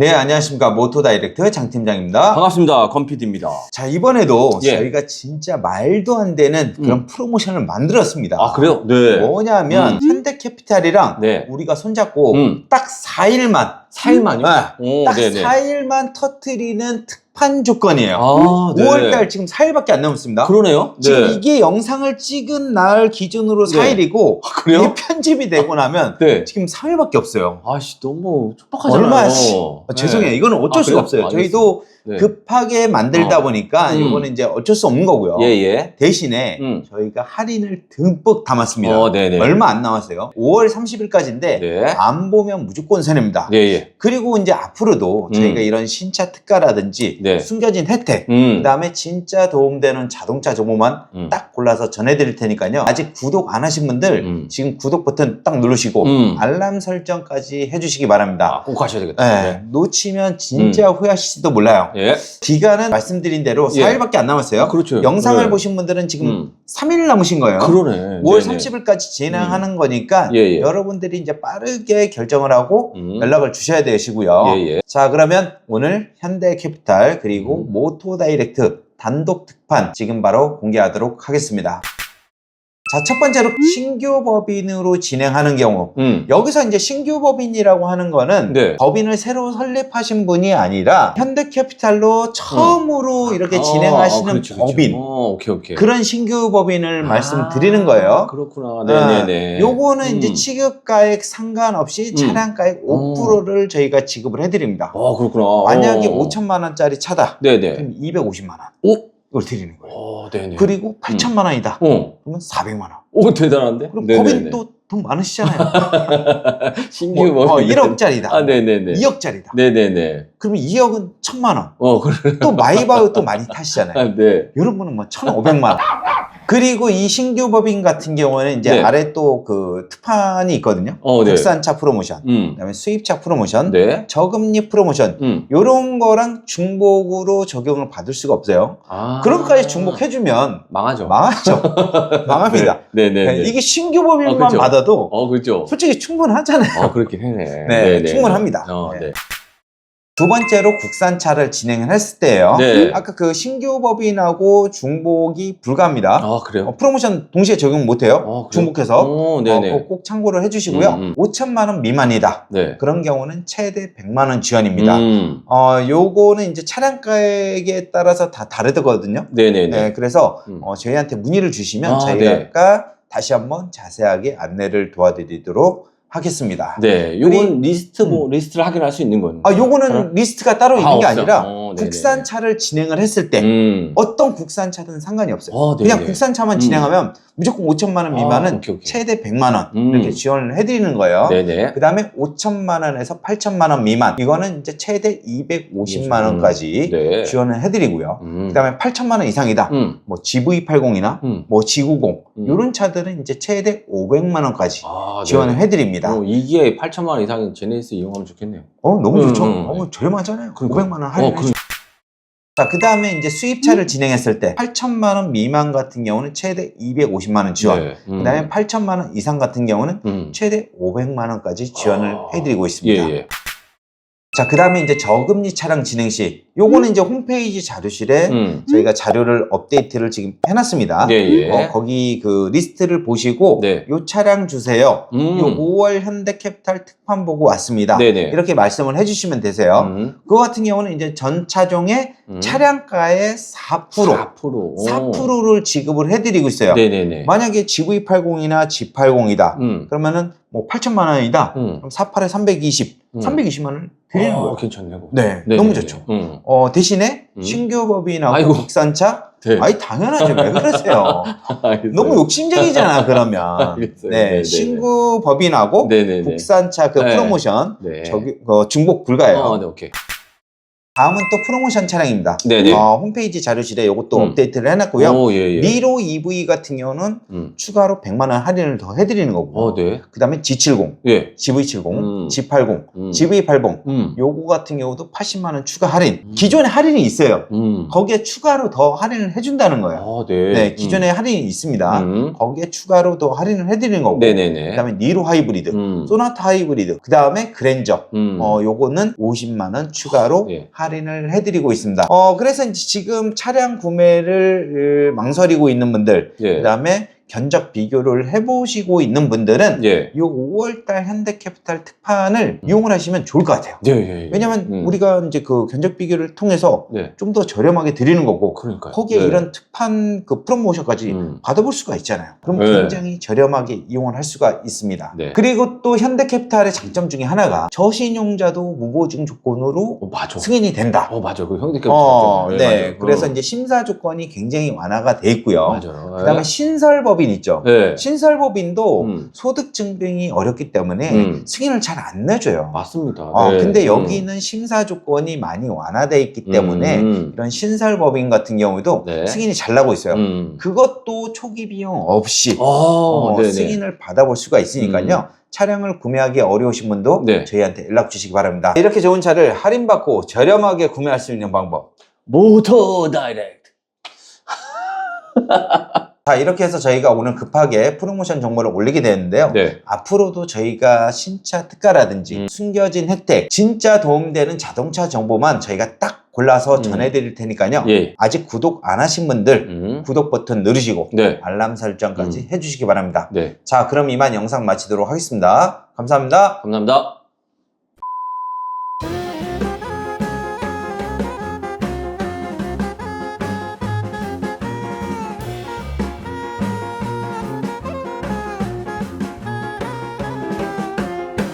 네, 안녕하십니까. 모토 다이렉트 장 팀장입니다. 반갑습니다. 건피디입니다. 자, 이번에도 예. 저희가 진짜 말도 안 되는 그런 음. 프로모션을 만들었습니다. 아, 그래요? 네. 뭐냐면 음. 현대캐피탈이랑 네. 우리가 손잡고 음. 딱 4일만 4일만요? 네, 오, 딱 네네. 4일만 터트리는 특 판 조건이에요. 아, 네. 5월달 지금 4일밖에 안 남았습니다. 그러네요. 지금 네. 이게 영상을 찍은 날 기준으로 네. 4일이고 아, 그래요? 이게 편집이 되고 나면 네. 지금 3일밖에 없어요. 아씨, 너무 촉박하잖아요. 얼마 씨 네. 아, 죄송해요. 이거는 어쩔 아, 수가 그래요? 없어요. 알겠습니다. 네. 급하게 만들다 어. 보니까 음. 이거는 이제 어쩔 수 없는 거고요. 예, 예. 대신에 음. 저희가 할인을 듬뿍 담았습니다. 어, 네네. 얼마 안 남았어요. 5월 30일까지인데 네. 안 보면 무조건 손해입니다. 예, 예. 그리고 이제 앞으로도 음. 저희가 이런 신차 특가라든지 네. 숨겨진 혜택 음. 그다음에 진짜 도움되는 자동차 정보만 음. 딱 골라서 전해드릴 테니까요. 아직 구독 안 하신 분들 음. 지금 구독 버튼 딱 누르시고 음. 알람 설정까지 해주시기 바랍니다. 아, 꼭 하셔야 되겠다. 네, 놓치면 진짜 후회하실지도 몰라요. 예. 기간은 말씀드린 대로 예. 4일밖에 안 남았어요. 아, 그렇죠. 영상을 네. 보신 분들은 지금 음. 3일 남으신 거예요. 그러네. 5월 네네. 30일까지 진행하는 거니까 예, 예. 여러분들이 이제 빠르게 결정을 하고 음. 연락을 주셔야 되시고요. 예, 예. 자, 그러면 오늘 현대캐피탈 그리고 음. 모토다이렉트 단독 특판 지금 바로 공개하도록 하겠습니다. 자, 첫 번째로 신규 법인으로 진행하는 경우 음. 여기서 이제 신규 법인이라고 하는 거는 네. 법인을 새로 설립하신 분이 아니라 현대캐피탈로 처음으로 이렇게 아, 진행하시는 아, 그렇죠, 그렇죠. 법인 어, 오케이, 오케이. 그런 신규 법인을 아, 말씀드리는 거예요. 그렇구나. 네네네. 아, 요거는 이제 음. 취급가액 상관없이 음. 차량가액 5%를 저희가 지급을 해드립니다. 어, 그렇구나. 만약에 어. 5천만 원짜리 차다. 네네. 그럼 250만 원. 오? 이걸 드리는 거예요. 어, 네네. 그리고 8천만 원이다. 어. 그러면 400만 원. 오, 대단한데? 그럼 네네네. 법인 또돈 많으시잖아요. 신규 뭐, 뭐. 어, 1억짜리다. 아, 네네네. 2억짜리다. 네네네. 그러면 2억은 1천만 원. 어, 그래. 또 마이바흐 또 많이 타시잖아요. 아, 네. 여러분은 뭐 1,500만 원. 그리고 이 신규 법인 같은 경우에는 이제 네. 아래 또 그 특판이 있거든요. 어, 네. 국산차 프로모션, 음. 그다음에 수입차 프로모션, 네. 저금리 프로모션 음. 요런 거랑 중복으로 적용을 받을 수가 없어요. 아. 그런 것까지 중복해주면 망하죠. 망하죠. 망합니다. 네, 네, 네. 네, 이게 신규 법인만 어, 그죠. 받아도 어, 그렇죠. 솔직히 충분하잖아요. 어, 그렇긴 해네. 네, 충분합니다. 어, 네. 네. 두 번째로 국산차를 진행을 했을 때예요. 네. 아까 그 신규 법인하고 중복이 불가합니다. 아, 그래요? 어, 프로모션 동시에 적용 못해요. 어, 그래요? 중복해서 어, 어, 네네. 그거 꼭 참고를 해주시고요. 음, 음. 5천만 원 미만이다. 네. 그런 경우는 최대 100만 원 지원입니다. 음. 어, 요거는 이제 차량가액에 따라서 다 다르거든요. 네네네. 네, 그래서 음. 어, 저희한테 문의를 주시면 아, 저희가 다시 한번 자세하게 안내를 도와드리도록 하겠습니다. 네. 요건 그리- 리스트 뭐, 리스트를 확인할 수 있는 건. 아, 요거는 리스트가 따로 아, 있는 게 없어요? 아니라 어, 네네네. 국산차를 진행을 했을 때 음. 어떤 국산차든 상관이 없어요. 어, 네네. 그냥 국산차만 음. 진행하면 무조건 5천만 원 미만은 아, 오케이, 오케이. 최대 100만 원 음. 이렇게 지원을 해드리는 거예요. 네네. 그 다음에 5천만 원에서 8천만 원 미만 이거는 이제 최대 250만 원까지 네. 지원을 해드리고요. 음. 그 다음에 8천만 원 이상이다. 음. 뭐 GV80이나 음. 뭐 G90 음. 이런 차들은 이제 최대 500만 원까지 아, 지원을 네네. 해드립니다. 어, 이게 8천만 원 이상인 제네시스 이용하면 좋겠네요. 어 너무 음, 좋죠. 음, 어, 저렴하잖아요. 그러니까. 500만 원 할인. 어, 그- 자, 그 다음에 이제 수입차를 진행했을 때 8천만 원 미만 같은 경우는 최대 250만 원 지원. 네. 음. 그 다음에 8천만 원 이상 같은 경우는 음. 최대 500만 원까지 지원을 아. 해드리고 예, 있습니다. 예. 자, 그 다음에 이제 저금리 차량 진행 시, 요거는 이제 홈페이지 자료실에 음. 저희가 자료를 업데이트를 지금 해놨습니다. 예, 예. 어, 거기 그 리스트를 보시고, 네. 요 차량 주세요. 음. 요 5월 현대캐피탈 특판 보고 왔습니다. 네네. 이렇게 말씀을 해주시면 되세요. 음. 그거 같은 경우는 이제 전 차종의 음. 차량가의 4%, 4%. 4%를 지급을 해드리고 있어요. 네네네. 만약에 GV80이나 G80이다. 음. 그러면은 뭐 8천만 원이다. 음. 그럼 48에 320, 음. 320만 원을 드리는 아, 거예요. 괜찮네. 그거. 네, 네네네. 너무 좋죠. 음. 어, 대신에 음. 신규 법인하고 아이고. 국산차? 네. 아이, 당연하죠. 왜 그러세요? 알겠어요. 너무 욕심쟁이잖아, 그러면. 알겠어요. 네, 네네네. 신규 법인하고 네네네. 국산차 그 네. 프로모션, 네. 저기, 어, 중복 불가예요. 어, 네, 오케이. 다음은 또 프로모션 차량입니다. 네네. 어, 홈페이지 자료실에 이것도 음. 업데이트를 해놨고요. 오, 예, 예. 미로 EV 같은 경우는 음. 추가로 100만 원 할인을 더 해드리는 거고. 어, 네. 그 다음에 G70, 예. GV70, 음. G80, 음. GV80 음. 요거 같은 경우도 80만 원 추가 할인. 음. 기존에 할인이 있어요. 음. 거기에 추가로 더 할인을 해준다는 거예요. 어, 네. 네, 기존에 할인이 있습니다. 음. 거기에 추가로 더 할인을 해드리는 거고. 네네네. 그다음에 니로 하이브리드, 음. 소나타 하이브리드, 그 다음에 그랜저. 음. 어, 요거는 50만 원 추가로 예. 할인 을 해드리고 있습니다. 어, 그래서 지금 차량 구매를 으, 망설이고 있는 분들, 예. 그 다음에 견적 비교를 해보시고 있는 분들은 예. 이 5월달 현대캐피탈 특판을 이용을 하시면 좋을 것 같아요. 예, 예, 예. 왜냐면 음. 우리가 이제 그 견적 비교를 통해서 네. 좀더 저렴하게 드리는 거고 그러니까요. 거기에 네. 이런 특판 그 프로모션까지 음. 받아볼 수가 있잖아요. 그럼 네. 굉장히 저렴하게 이용을 할 수가 있습니다. 네. 그리고 또 현대캐피탈의 장점 중에 하나가 저신용자도 무보증 조건으로 어. 승인이 된다. 어, 맞아. 그 형들 어, 네. 맞아요. 그래서 어. 이제 심사 조건이 굉장히 완화가 돼 있고요. 맞아요. 그다음에 신설법 인 있죠. 네. 신설법인도 음. 소득 증빙이 어렵기 때문에 음. 승인을 잘 안 내줘요. 맞습니다. 어, 네. 근데 음. 여기는 심사 조건이 많이 완화돼 있기 때문에 음. 이런 신설법인 같은 경우도 네. 승인이 잘 나고 있어요. 음. 그것도 초기 비용 없이 어, 어, 네네. 승인을 받아볼 수가 있으니까요. 차량을 구매하기 어려우신 분도 네. 저희한테 연락 주시기 바랍니다. 이렇게 좋은 차를 할인받고 저렴하게 구매할 수 있는 방법. 모터 다이렉트. 자, 이렇게 해서 저희가 오늘 급하게 프로모션 정보를 올리게 되는데요. 네. 앞으로도 저희가 신차 특가라든지 음. 숨겨진 혜택, 진짜 도움되는 자동차 정보만 저희가 딱 골라서 음. 전해드릴 테니까요. 예. 아직 구독 안 하신 분들 음. 구독 버튼 누르시고 네. 알람 설정까지 해주시기 바랍니다. 네. 자, 그럼 이만 영상 마치도록 하겠습니다. 감사합니다. 감사합니다.